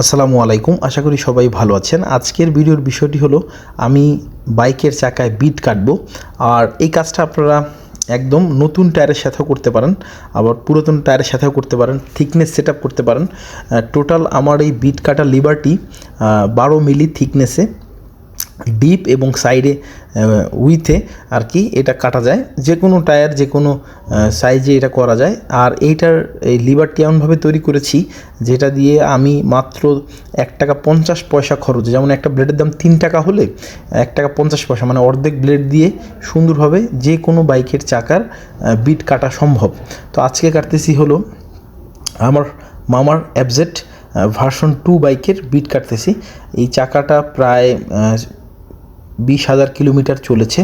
আসসালামু আলাইকুম, আশা করি সবাই ভালো আছেন। আজকের ভিডিওর বিষয়টি হলো, আমি বাইকের চাকায় বিট কাটবো। আর এই কাজটা আপনারা একদম নতুন টায়ারের সাথেও করতে পারেন, আবার পুরাতন টায়ারের সাথেও করতে পারেন থিকনেস সেট করতে পারেন। টোটাল আমার এই বিট কাটা লিভারটি বারো মিলি থিকনেসে ডিপ এবং সাইডে উইথে আর কি এটা কাটা যায়। যে কোনো টায়ার যে কোনো সাইজে এটা করা যায়। আর এইটার এই লিভারটি এমনভাবে তৈরি করেছি যেটা দিয়ে আমি মাত্র এক টাকা পঞ্চাশ পয়সা খরচ, যেমন একটা ব্লেডের দাম তিন টাকা হলে এক টাকা পঞ্চাশ পয়সা মানে অর্ধেক ব্লেড দিয়ে সুন্দরভাবে যে কোনো বাইকের চাকার বিট কাটা সম্ভব। তো আজকে কাটতেছি হলো আমার মামার অ্যাবজেট ভার্সন টু বাইকের বিট কাটতেছি। এই চাকাটা প্রায় বিশ হাজার কিলোমিটার চলেছে।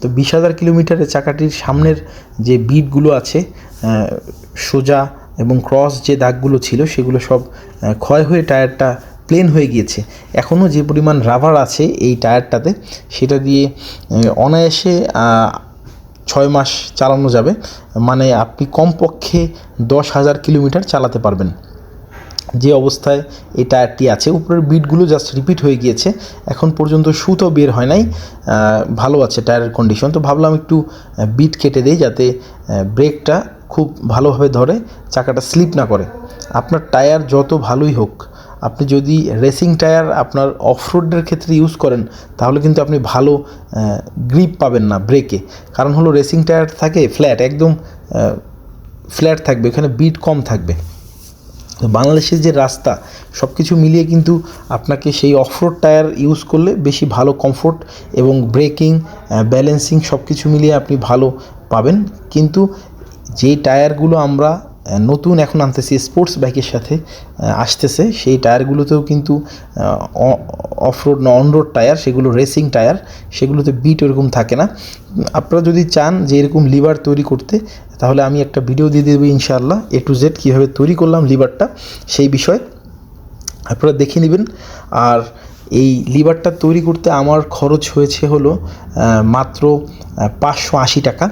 তো বিশ হাজার কিলোমিটারের চাকাটির সামনের যে বিটগুলো আছে সোজা এবং ক্রস যে দাগগুলো ছিল, সেগুলো সব ক্ষয় হয়ে টায়ারটা প্লেন হয়ে গিয়েছে। এখনও যে পরিমাণ রাবার আছে এই টায়ারটাতে, সেটা দিয়ে অনায়াসে ছয় মাস চালানো যাবে। মানে আপনি কমপক্ষে দশ হাজার কিলোমিটার চালাতে পারবেন। যে অবস্থায় এই টায়ারটি আছে, উপরের বিটগুলো জাস্ট রিপিট হয়ে গিয়েছে, এখন পর্যন্ত সুতো বের হয় নাই ভালো আছে টায়ারের কন্ডিশন তো ভাবলাম একটু বিট কেটে দেই যাতে ব্রেকটা খুব ভালোভাবে ধরে, চাকাটা স্লিপ না করে। আপনার টায়ার যত ভালোই হোক, আপনি যদি রেসিং টায়ার আপনার অফরোডের ক্ষেত্রে ইউজ করেন, তাহলে কিন্তু আপনি ভালো গ্রিপ পাবেন না ব্রেকে কারণ হলো রেসিং টায়ার থাকে ফ্ল্যাট একদম ফ্ল্যাট থাকবে, এখানে বিট কম থাকবে। বাংলাদেশের যে রাস্তা সব কিছু মিলিয়ে কিন্তু আপনাকে সেই অফরোড টায়ার ইউজ করলে বেশি ভালো কমফোর্ট এবং ব্রেকিং ব্যালেন্সিং সব কিছু মিলিয়ে আপনি ভালো পাবেন। কিন্তু যেই টায়ারগুলো আমরা নতুন এখন আনতেছি স্পোর্টস বাইকের সাথে আসতেছে। সেই টায়ারগুলোতেও কিন্তু অফরোড না অনরোড টায়ার সেগুলো রেসিং টায়ার সেগুলোতে বিট ওরকম থাকে না। আপনারা যদি চান যে এরকম লিভার তৈরি করতে, তাহলে আমি একটা ভিডিও দিয়ে দেবো ইনশাআল্লাহ এ টু জেড কীভাবে তৈরি করলাম লিভারটা সেই বিষয়ে। আপনারা দেখে নেবেন। আর এই লিভারটা তৈরি করতে আমার খরচ হয়েছে হলো মাত্র পাঁচশো আশি টাকা।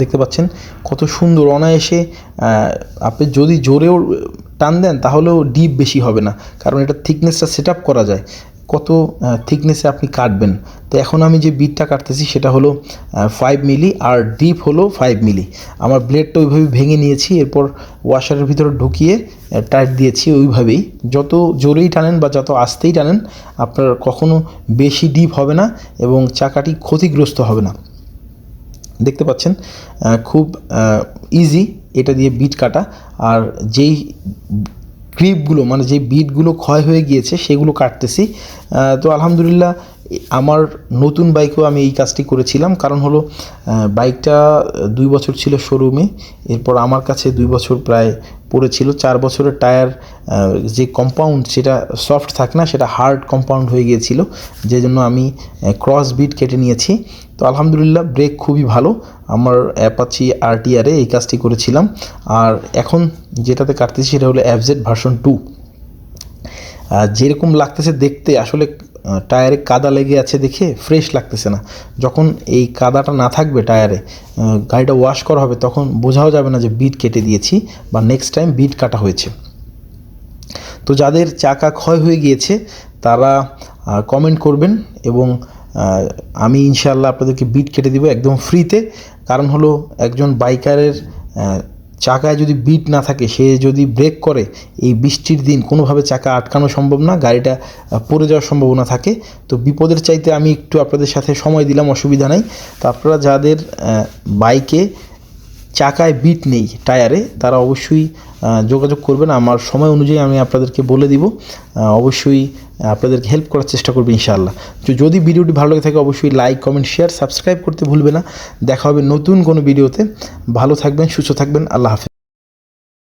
দেখতে পাচ্ছেন কত সুন্দর অনায়াসে আপনি যদি জোরেও টান দেন তাহলেও ডিপ বেশি হবে না, কারণ এটা থিকনেসটা সেট আপ করা যায়। কত থিকনেসে আপনি কাটবেন। তো এখন আমি যে বিটটা কাটতেছি সেটা হলো ফাইভ মিলি আর ডিপ হলো ফাইভ মিলি আমার ব্লেডটা ওইভাবে ভেঙে নিয়েছি, এরপর ওয়াশারের ভিতরে ঢুকিয়ে টাইট দিয়েছি ওইভাবেই। যত জোরেই টানেন বা যত আস্তেই টানেন, আপনার কখনো বেশি ডিপ হবে না এবং চাকাটি ক্ষতিগ্রস্ত হবে না। দেখতে পাচ্ছেন খুব ইজি এটা দিয়ে বিট কাটা। আর যেই ক্রিপগুলো মানে যে বিটগুলো ক্ষয় হয়ে গিয়েছে, সেগুলো কাটতেছি। তো আলহামদুলিল্লাহ, আমার নতুন বাইকেও আমি এই কাজটি করেছিলাম। কারণ হলো বাইকটা দুই বছর ছিল শোরুমে এরপর আমার কাছে দুই বছর প্রায় পড়েছিল, চার বছরের টায়ার যে কম্পাউন্ড সেটা সফট থাকে না, সেটা হার্ড কম্পাউন্ড হয়ে গিয়েছিল, যে জন্য আমি ক্রস বিট কেটে নিয়েছি। তো আলহামদুলিল্লাহ ব্রেক খুবই ভালো, আমার অ্যাপাচি আরটিআরে এই কাজটি করেছিলাম। আর এখন যেটাতে কাটতেছি সেটা হলো অ্যাপজেড ভার্সন টু যেরকম লাগতেছে দেখতে, আসলে টায়ারে কাদা লেগে আছে দেখে ফ্রেশ লাগতেছে না। যখন এই কাদাটা না থাকবে টায়ারে গাড়িটা ওয়াশ করা হবে, তখন বোঝাও যাবে না যে বিট কেটে দিয়েছি বা নেক্সট টাইম বিট কাটা হয়েছে। তো যাদের চাকা ক্ষয় হয়ে গিয়েছে, তারা কমেন্ট করবেন এবং আমি ইনশাল্লাহ আপনাদেরকে বিট কেটে দিব একদম ফ্রিতে কারণ হলো একজন বাইকারের চাকায় যদি বিট না থাকে, সে যদি ব্রেক করে, এই বৃষ্টির দিন কোনোভাবে চাকা আটকানো সম্ভব না, গাড়িটা পড়ে যাওয়ার সম্ভাবনা থাকে। তো বিপদের চাইতে আমি একটু আপনাদের সাথে সময় দিলাম, অসুবিধা নাই। তো আপনারা যাদের বাইকে চাকায় বিট নেই টায়ারে তারা অবশ্যই যোগাযোগ করবেন। আমার সময় অনুযায়ী আমি আপনাদেরকে বলে দিব। অবশ্যই আপনাদেরকে হেল্প করার চেষ্টা করবে ইনশাআল্লাহ। তো যদি ভিডিওটি ভালো লাগে থাকে, অবশ্যই লাইক কমেন্ট শেয়ার সাবস্ক্রাইব করতে ভুলবে না। দেখা হবে নতুন কোনো ভিডিওতে। ভালো থাকবেন, সুস্থ থাকবেন। আল্লাহ হাফিজ।